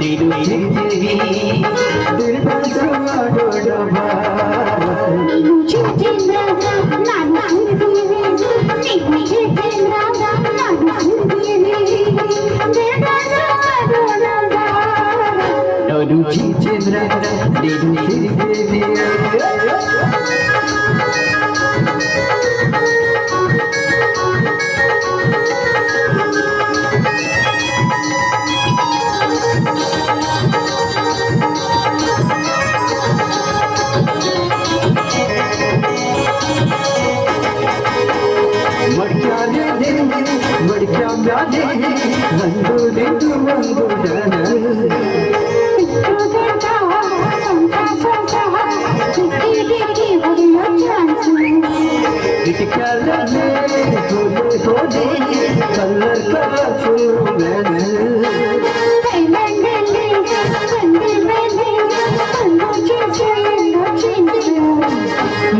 ನೀನು ನಿಂದು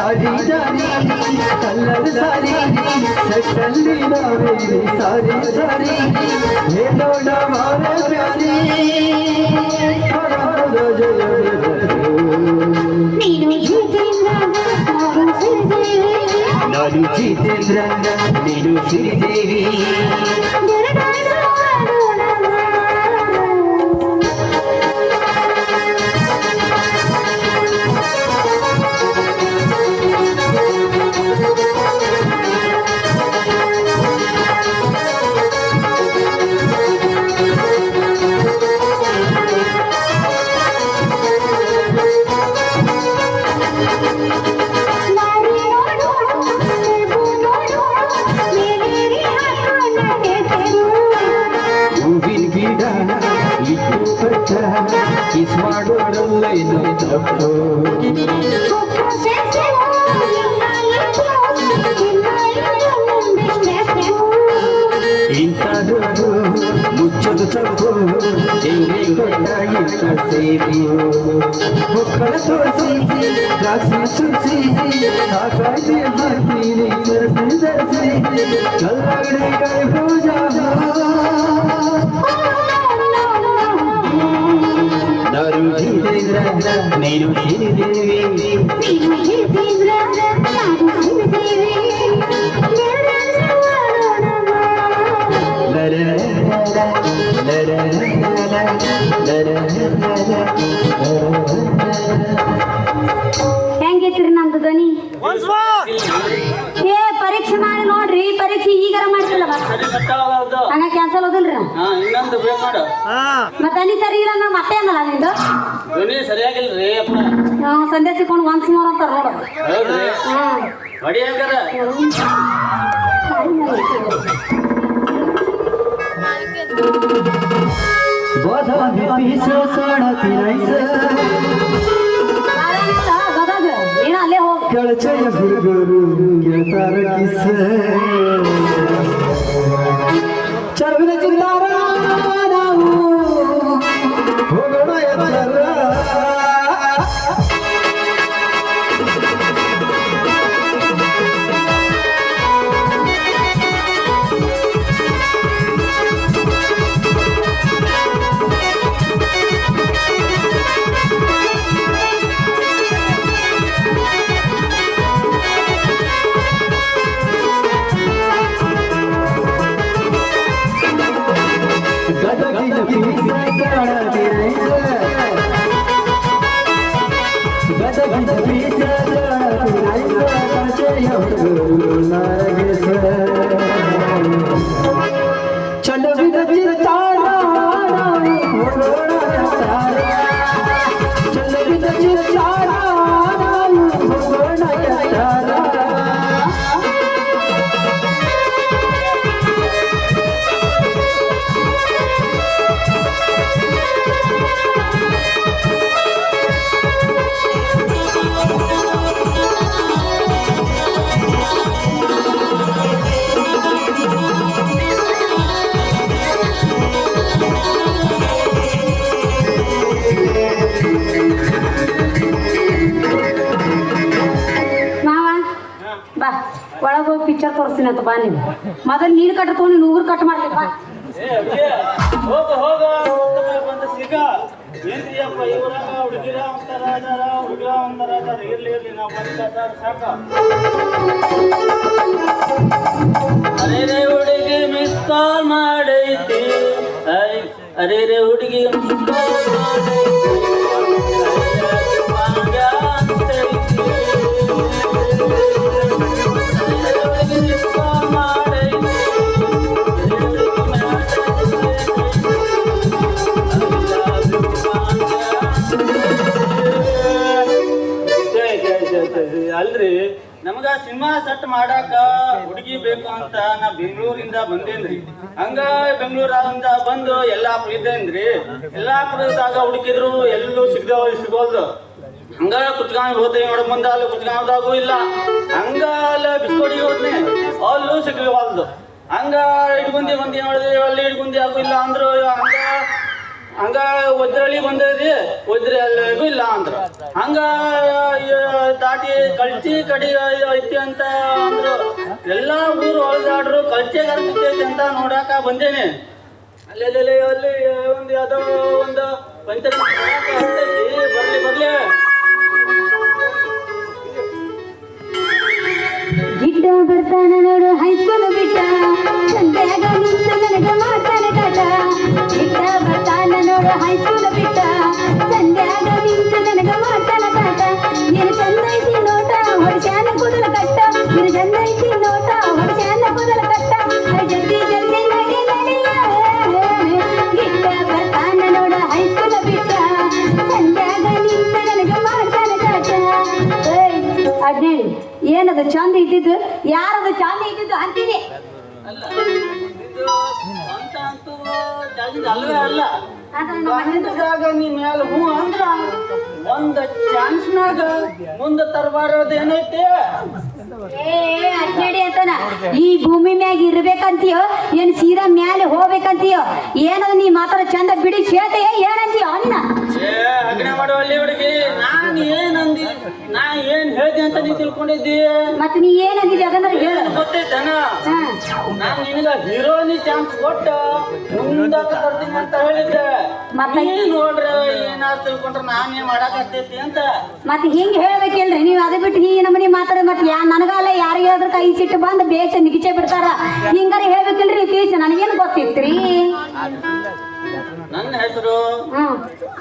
ನಾಡಿ ನಾಡಿ ಕಲ್ಲರ್ ಸಾರಿ ಸಟ್ಟಲ್ಲಿ ನಾವೇಲಿ ಸಾರಿ ಸಾರಿ ಹೇಳೋಣ ಮಾರ ಪ್ಯಾರಿ ಹರದ ಜಯವಿರಲು. ನಾನು ಜಿತೇಂದ್ರ ನೀನು చెప్పు ఇంతడు ముచ్చట చెప్పు మొక్కల చూసి ద్రాక్ష చూసి సాకాయి దర్శి దర్శి కల్లాగడే కై పూజ ಮಾಡ್ತೀನಿ ಸರಸಿ ಸರಸಿ ಪರೀಕ್ಷೆ ಈಗಾರ ಮಾಡ್ತಿಲ್ಲವ ಸರಿ ಸತ್ತಾಳಲ್ಲ ಹಂಗ ಕ್ಯಾನ್ಸಲ್ ಹೋದಿಲ್ರಿ ಹಾ ಇನ್ನೊಂದು ಬೇಕು ಮಾಡು. ಮತ್ತೆ ಅಲ್ಲಿ ಸರಿ ಇಲ್ಲ ನಾ ಮತ್ತೆ ಅನ್ನಲ್ಲ ನಿಂದು? ಧ್ವನಿ ಸರಿಯಾಗಿಲ್ರಿ ಅಪ್ಪ. ಸಂಧ್ಯಾ ಸಿಕ್ಕೊಂಡು ಒಂದ್ ಸುಮಾರು ಅಂತಾರ ನೋಡು. ಹೌದ್ರಿ? ಹೊಡಿ ಹಂಗಾರ. ಕಾಣತಿ ರೈಸ Câmara de ಹೋಗಿ ಪಿಕ್ಚರ್ ತೋರಿಸ್ತೀನಿ ಅಂತ ಬಾ ಮೊದಲು ನೀರು ಕಟ್ ತಗೊಂಡು ನೀನು ಉಗುರು ಕಟ್ ಮಾಡ್ತೀವಿ ಬಾ ಹುಡುಗಿ ಮಿಸ್ ಕಾಲ್ ಮಾಡೈತಿ ಅರೆ ಹುಡುಗಿ ನಮಗ ಸಿನಿಮಾ ಸೆಟ್ ಮಾಡಾಕ ಹುಡುಗಿ ಬೇಕು ಅಂತ ನಾ ಬೆಂಗಳೂರಿಂದ ಬಂದೇನ್ರಿ. ಹಂಗ ಬೆಂಗಳೂರಿಂದ ಬಂದು ಯಲ್ಲಾಪುರ ಇದ್ದೇನ್ರಿ ಯಲ್ಲಾಪುರದಾಗ ಹುಡುಕಿದ್ರು ಎಲ್ಲೂ ಸಿಗ್ದವ, ಸಿಗೋಲ್ದು. ಹಂಗ ಕುತ್ಕೊಂಡ್ ಹೋದೆ ನೋಡ ಮುಂದ ಅಲ್ಲಿ ಕುತ್ಕೊಂಡಾಗೂ ಇಲ್ಲ. ಹಂಗ ಅಲ್ಲ ಬಿಸ್ಕೋಡಿಗೆ ಹೋದ್ನೆ. ಅಲ್ಲೂ ಸಿಗ್ಲಿವಲ್ದು. ಹಂಗ ಇಟ್ಕೊಂಡಿ ಬಂದಿ ನೋಡಿದ್ರಿ, ಅಲ್ಲಿ ಇಟ್ಕೊಂಡಿ ಆಗು ಇಲ್ಲ ಅಂದ್ರು, ಹಂಗ ಹಂಗ ಒದ್ರಳ್ಳಿ ಬಂದದ್ರಿ, ಒದ್ರಿ ಅಲ್ಲಿಗೂ ಇಲ್ಲ ಅಂದ್ರ. ಹಂಗ ದಾಟಿ ಕಳ್ಚಿ ಕಡಿ ಐತಿ ಅಂತ ಅಂದ್ರು. ಎಲ್ಲಾ ಊರು ಹೊಲದಾಡ್ರು ಕಳ್ಚೆ ಸಿಕ್ಕೈತಿ ಅಂತ ನೋಡಾಕ ಬಂದೇನೆ. ಅಲ್ಲಿ ಅಲ್ಲಿ ಒಂದು ಯಾವ್ದೋ ಒಂದು ಪಂಚಾಯತ್ ಬರ್ಲಿ ಬರ್ಲಿ. ಗಿಡ್ಡ ನೋಡು ಹೈಸ್ಕೂಲ್ ಬಿಟ್ಟ. ಸಂಧ್ಯಾಗ ನಿಂತು ನನಗ ಕಾಟ. ಗಿಡ್ಡ ಬರ್ತಾನ ನೋಡು ಹೈಸ್ಕೂಲ್ ಬಿಟ್ಟ ಸಂಧ್ಯಾಗ ನಿಂತ ನನಗ ಮಾಡ್ತಾನ ಕಾಟ. ನೀನು ಚಂದ ಐತಿ ನೋಟ, ಹೊಡ್ಸ್ಯಾನ ಕೂದಲ ಕಟ್ಟ. ನೀನು ಚಂದೈತಿ ನೋಟ, ಹೊಡ್ಸ್ಯಾನ ಕೂದಲ ಕಟ್ಟ. ಜಲ್ದಿ ಜಲ್ದಿ ನಡಿ ನಡಿಯ ಗಿಡ್ಡ ಬರ್ತಾನ ನೋಡು ಹೈಸ್ಕೂಲ್ ಬಿಟ್ಟ ಸಂಧ್ಯಾಗ ನಿಂತ ನನಗ ಮಾಡ್ತಾನ ಕಾಟ. ಅಡ್ನೇಳಿ ಏನದು ಚಂದ ಇದ್ದಿದ್ದು? ಯಾರದು ಚಂದ ಇದ್ದಿದ್ದು? ಅಂತೀನಿ. ಅಲ್ವೇ ಅಲ್ಲ. ನೀ ಹೂ ಅಂದ್ರ ಒಂದ್ ಚಾನ್ಸ್ನಾಗ ಮುಂದ ಅಂತಾನ ಈ ಭೂಮಿ ಮ್ಯಾಗ ಇರ್ಬೇಕಂತೀಯೋ ಏನ್ ಸೀದಾ ಮ್ಯಾಲೆ ಹೋಗ್ಬೇಕಂತೀಯೋ ಏನದ ನೀ ಮಾತ್ರ ಚಂದ ಬಿಡಿ ಶೇತೆ ಏನಂತೀಯೋ ಅನ್ನ ಹೇಳ್ದೆ ಅಂತ ನೀ ತಿಳ್ಕೊಂಡಿದ್ದಿ? ಮತ್ತೆ ನೀ ಏನಾಗಿದೆ ಅದನ್ನ ಹೇಳು. ಏನ್ ಗೊತ್ತೈತನ. ನಾನ್ ನಿನಗ ಹೀರೋನಿ ಚಾನ್ಸ್ ಕೊಟ್ಟ ಮುಂದಕ್ಕೆ ತರ್ತೀನಿ ಅಂತ ಹೇಳಿದ್ದೆ. ಮತ್ತೆ? ನೀ ನೋಡ್ರ ಏನಾದ್ರು ತಿಳ್ಕೊಂಡ್ರೆ ನಾನು ಏನ್ ಮಾಡಾಕತ್ತೈತಿ ಅಂತ. ಮತ್ತೆ ಹಿಂಗ್ ಹೇಳ್ಬೇಕಿಲ್ರಿ? ನೀವು ಅದೇ ಬಿಟ್ಟು ಈ ನಮ್ಮನಿ ಮಾತಾಡ ಮತ್ತೆ ಯಾ ನನಗಲ್ಲ ಯಾರಿಗೆ ಹೇಳಿದ್ರ ಕೈ ಸಿಟ್ಟು ಬಂದು ಬೇಷ ನಿಗಿಚೆ ಬಿಡ್ತಾರ. ಹಿಂಗಾರ ಹೇಳ್ಬೇಕಿಲ್ರಿ ತಿಳಿಸಿ ನನಗೇನು ಗೊತ್ತಿತ್ರಿ? ನನ್ನ ಹೆಸರು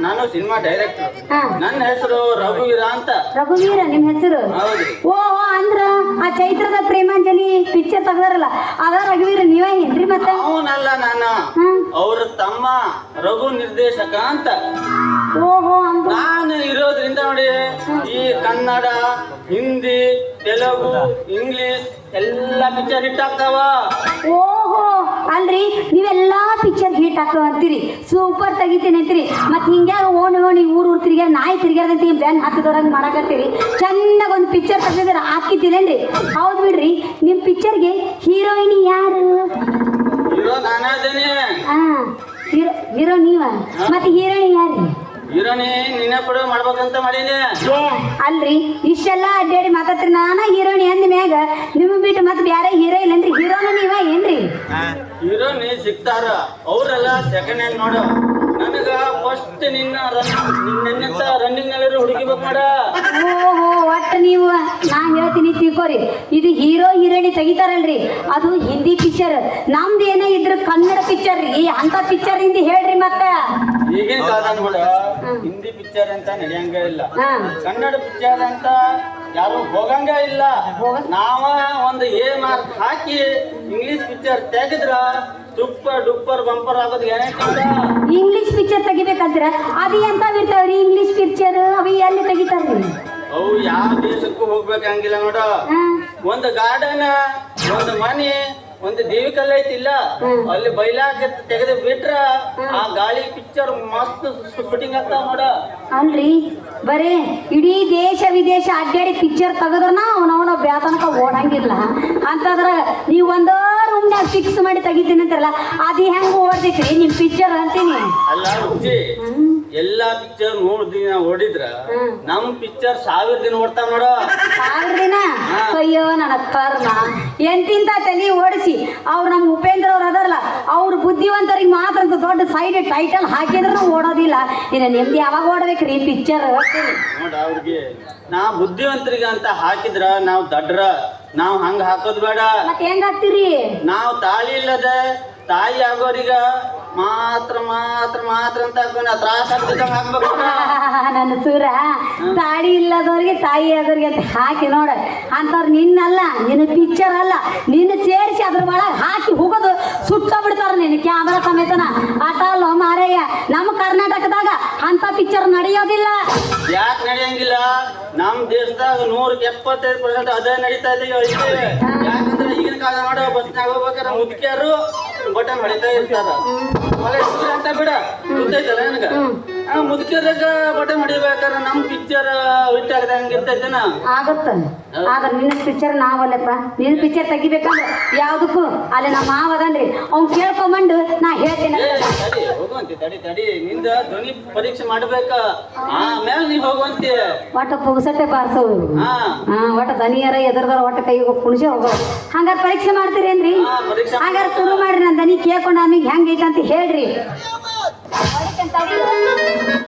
ನಾನು ಸಿನಿಮಾ ಡೈರೆಕ್ಟರ್. ನನ್ನ ಹೆಸರು ರಘುವೀರ ಅಂತ. ರಘುವೀರ ನಿಮ್ ಹೆಸರು? ಓ ಓ, ಅಂದ್ರ ಆ ಚೈತ್ರದ ಪ್ರೇಮಾಂಜಲಿ ಪಿಕ್ಚರ್ ತೆಗ್ದಾರಲ್ಲ ಅದ ರಘುವೀರ ನೀವೇ ಏನ್ರಿ ಮತ್ತೆ? ಅವನಲ್ಲ ನಾನು. ಅವ್ರ ತಮ್ಮ ರಘು ನಿರ್ದೇಶಕ ಅಂತ. ಓಹೋ ನಾನು ಇರೋದ್ರಿಂದ ನೋಡಿ ಈ ಕನ್ನಡ ಹಿಂದಿ ತೆಲುಗು ಇಂಗ್ಲಿಷ್ ಎಲ್ಲ ಪಿಕ್ಚರ್ ಹಿಟ್ ಆಗ್ತಾವ. ಓಹೋ ಅಲ್ರಿ ನೀವೆಲ್ಲ ಪಿಕ್ಚರ್ ಹಿಟ್ ಹಾಕೋ ಅಂತೀರಿ. ಸೂಪರ್ ತೆಗಿತೀನಿ ಅಂತೀರಿ. ಮತ್ತೆ ಹಿಂಗ್ಯಾಗ ಓಣಿ ಓಣಿ ಊರು ಊರು ತಿರ್ಗ್ಯಾರ ನಾಯಿ ತಿರ್ಗ್ಯಾರ್ದಂತ ಬ್ಯಾನ್ ಹಾಕಿದವ್ರಂಗ್ ಮಾಡಕತ್ತೀರಿ? ಚೆನ್ನಾಗಿ ಒಂದು ಪಿಕ್ಚರ್ ತೆಗೆದ್ರೆ ಹಾಕಿದ್ದೀರೇನ್ರಿ ಹೌದು ಬಿಡ್ರಿ ನಿಮ್ಮ ಪಿಕ್ಚರ್ಗೆ ಹೀರೋಯಿನಿ ಯಾರು? ಹಾ ಹೀರೋ ಹೀರೋ ನೀವ? ಮತ್ತೆ ಹೀರೋಯಿನ್ ಯಾರು ಹೀರೋನಿ ನಿನ್ನ ಕೂಡ ಮಾಡ್ಬೇಕಂತ ಮಾಡೀನಿ ಏ ಅಲ್ರಿ ಇಷ್ಟೆಲ್ಲ ಅಡ್ಡಾಡಿ ಮಾತಾಡ್ತೀರಿ. ನಾನ ಹೀರೋಣಿ ಅಂದ ಮ್ಯಾಗ ನಿಮ್ ಬಿಟ್ಟು ಮತ್ತೆ ಬ್ಯಾರೆ ಹೀರೋ ಇಲ್ಲನ್ರಿ ಹೀರೋನ ನೀವ ಏನ್ರಿ? ಹೀರೋನಿ ಸಿಕ್ತಾರ ಅವ್ರೆಲ್ಲ ಸೆಕೆಂಡ್ ಹ್ಯಾಂಡ್ ನೋಡು. ನನಗ ಫಸ್ಟ್ ನಿನ್ನ ನಿನ್ನಂತ ರನ್ನಿಂಗ್ನಲ್ಲಿ ಹುಡುಗಿಬೇಕು ಮಾಡ. ಓಹೋ ಒಟ್ಟು ನೀವು. ನಾ ಹೇಳ್ತೀನಿ ತಿಳ್ಕೊರಿ. ಇದು ಹೀರೋ ಹೀರೋಯಿನಿ ತೆಗಿತಾರಲ್ರಿ. ಅದು ಹಿಂದಿ ಪಿಕ್ಚರ್ ನಮ್ದು ಏನೇ ಇದ್ರ ಕನ್ನಡ ಪಿಕ್ಚರ್ ಈ ಅಂತ ಪಿಕ್ಚರ್ ಹಿಂದಿ ಹೇಳ್ರಿ ಮತ್ತ. ಈಗಿನ ಹಿಂದಿ ಪಿಕ್ಚರ್ ಅಂತ ನಡೆಯಂಗ ಇಲ್ಲ. ಕನ್ನಡ ಪಿಕ್ಚರ್ ಅಂತ ಯಾರು ಹೋಗಂಗ ಇಲ್ಲ. ನಾವ ಒಂದು ಎ ಮಾರ್ಕ್ ಹಾಕಿ ಇಂಗ್ಲಿಷ್ ಪಿಕ್ಚರ್ ತೆಗೆದ್ರ ಸೂಪರ್ ಡೂಪರ್ ಬಂಪರ್ ಆಗೋದು ಇಂಗ್ಲಿಷ್ ಪಿಕ್ಚರ್ ತೆಗಿಬೇಕಂದ್ರ ಅದು ಎಂತಾವ್ ಇರ್ತಾವ್ರಿ ಇಂಗ್ಲಿಷ್ ಪಿಕ್ಚರ್ ಅವಿ ಎಲ್ಲಿ ತೆಗಿತಾರ್ರಿ? ಅವು ಯಾವ ದೇಶಕ್ಕೂ ಹೋಗ್ಬೇಕಂಗಿಲ್ಲ ನೋಡ. ಒಂದು ಗಾರ್ಡನ್ ಒಂದು ಮನೆ ಒಂದು ದೇವಿ ಕಲ್ಲ ಐತಿಲ್ಲ ಅಲ್ಲಿ ಬೈಲಾಕ ತೆಗೆದು ಬಿಟ್ರ ಆ ಗಾಳಿ ಪಿಕ್ಚರ್ ಮಸ್ತ್ ಶೂಟಿಂಗ್ ಅಂತ ನೋಡ ಅಲ್ರಿ. ಬರೇ ಇಡೀ ದೇಶ ವಿದೇಶ ಅಡ್ಡಾಡಿ ಪಿಕ್ಚರ್ ತೆಗೆದ್ರನ ಅವನವನ ಬ್ಯಾತನಕ ಓಡಂಗಿಲ್ಲ. ಅಂತಂದ್ರ ನೀವು ರೂಮ್ ರೂಮ್ನ್ಯಾಗ ಫಿಕ್ಸ್ ಮಾಡಿ ತೆಗಿತೀನಿ ಅಂತಾರಲ್ಲ ಅದು ಹೆಂಗ ಓಡ್ತೈತ್ರಿ ನಿಮ್ ಪಿಕ್ಚರ್ ಅಂತೀನಿ. ಅಲ್ಲ ಎಲ್ಲಾ ಪಿಕ್ಚರ್ ನೂರ್ ದಿನ ಓಡಿದ್ರ. ನಮ್ ಪಿಕ್ಚರ್ ಸಾವಿರ ದಿನ ಓಡ್ತಾವ ನೋಡ. ಸಾವಿರ ದಿನ? ಅಯ್ಯೋ ನನ್ನ ಕರ್ಮ ಎಂತಿಂತ ತಲೆ ಓಡಿಸಿ ಅವ್ರು ನಮ್ ಉಪೇಂದ್ರ ಅವ್ರ ಅದಾರಲ್ಲ ಅವ್ರ ಬುದ್ಧಿವಂತರಿಗೆ ಮಾತ್ರ ಅಂತ ದೊಡ್ಡ ಸೈಡ್ ಟೈಟಲ್ ಹಾಕಿದ್ರು ಓಡೋದಿಲ್ಲ. ಇನ್ನ ನಿಮ್ದು ಯಾವಾಗ ಓಡ್ಬೇಕ್ರಿ ಪಿಕ್ಚರ್ ನೋಡ ಅವ್ರಿಗೆ ನಾ ಬುದ್ಧಿವಂತರಿಗೆ ಅಂತ ಹಾಕಿದ್ರ ನಾವ್ ದಡ್ರ. ನಾವ್ ಹಂಗ ಹಾಕೋದ್ ಬೇಡ. ಹೆಂಗ್ ಹಾಕ್ತೀರಿ? ನಾವ್ ತಾಳಿ ಇಲ್ಲದ ತಾಯಿ ಆಗೋರಿಗ ಮಾತ್ರ ಮಾತ್ರ ಮಾತ್ರ ಅಂತ ಹಾಕೋಣ ತ್ರಾಸ ಆಗ್ತಿದ್ದಂಗ ಹಾಕ್ಬೇಕು. ನನ್ನ ಸೂರ. ತಾಳಿ ಇಲ್ಲದವ್ರಿಗೆ ತಾಯಿ ಆದವ್ರಿಗೆ ಅಂತ ಹಾಕಿ ನೋಡ. ಅಂತವ್ರು ನಿನ್ನಲ್ಲ ನಿನ್ನ ಪಿಕ್ಚರ್ ಅಲ್ಲ. ನಿನ್ನ ಸೇರಿಸಿ ಅದ್ರ ಒಳಗ ಹಾಕಿ ಹೋಗೋದು ಸುಟ್ಟ ಬಿಡ್ತಾರ ನಿನ್ನ ಕ್ಯಾಮ್ರಾ ಸಮೇತನ. ಆಟ ಅಲ್ಲ ಮಾರಯ್ಯ ನಮ್ಮ ಕರ್ನಾಟಕದಾಗ ಅಂತ ಪಿಕ್ಚರ್ ನಡೆಯೋದಿಲ್ಲ. ಯಾಕೆ ನಡೆಯಂಗಿಲ್ಲ? ನಮ್ ದೇಶದಾಗ ನೂರ ಎಪ್ಪತ್ತೈದು ಪರ್ಸೆಂಟ್ ಅದೇ ನಡೀತಾ ಇದೆ ಯಾಕಂದ್ರೆ ಈಗಿನ ಕಾಲ ನೋಡ ಬಸ್ನಾಗ ಹೋಗ್ಬೇಕಾರೆ ಮುದುಕಿಯರು ಬಟನ್ ಹೊಡಿತಾ ಇರ್ತಾರ. ಅಂತ ಬಿಡ ಗೊತ್ತೈತಲ್ಲ ನನಗ? ಮುದುಕಿಯರಾಗ ಬಟನ್ ಹೊಡಿಬೇಕಾದ್ರೆ ನಮ್ ಪಿಕ್ಚರ್ ಹಿಟ್ ಆಗದೆ ಹಂಗಿರ್ತೈತೆ ಆಗುತ್ತ. ಆದ್ರೆ ನಿನ್ನ ಪಿಕ್ಚರ್ ನಾವಲ್ಲಪ್ಪ. ನಿನ್ನ ಪಿಕ್ಚರ್ ತೆಗಿಬೇಕಂದ್ರೆ ಯಾವ್ದಕ್ಕೂ ಅಲ್ಲಿ ನಮ್ಮ ಮಾವ ಅದನ್ರಿ. ಅವ್ನ್ ಕೇಳ್ಕೊಂಬಂಡು ನಾ ಹೇಳ್ತೇನೆ. ಏ ತಡಿ ತಡಿ ತಡಿ. ನಿಂದ ಧ್ವನಿ ಪರೀಕ್ಷೆ ಮಾಡ್ಬೇಕ. ಆಮೇಲೆ ನೀ ಹೋಗುವಂತಿ. ಒಟ್ಟ ಪುಗ್ಸಟ್ಟೆ ಬಾರ್ಸೋದು. ಹಾ. ಒಟ್ಟ ದನಿಯರ ಎದುರ್ದಾರ ಒಟ್ಟ ಕೈ ಕುಣಿಸಿ ಹೋಗೋ ಹಂಗಾರ ಪರೀಕ್ಷೆ ಮಾಡ್ತೀರೇನ್ರಿ? ಹಂಗಾರೆ ಶುರು ಮಾಡ್ರಿ ನನ್ನ ದನಿ ಕೇಳ್ಕೊಂಡು ಆಮೇಲೆ ಹೆಂಗೈತೆ ಅಂತ ಹೇಳ್ರಿ.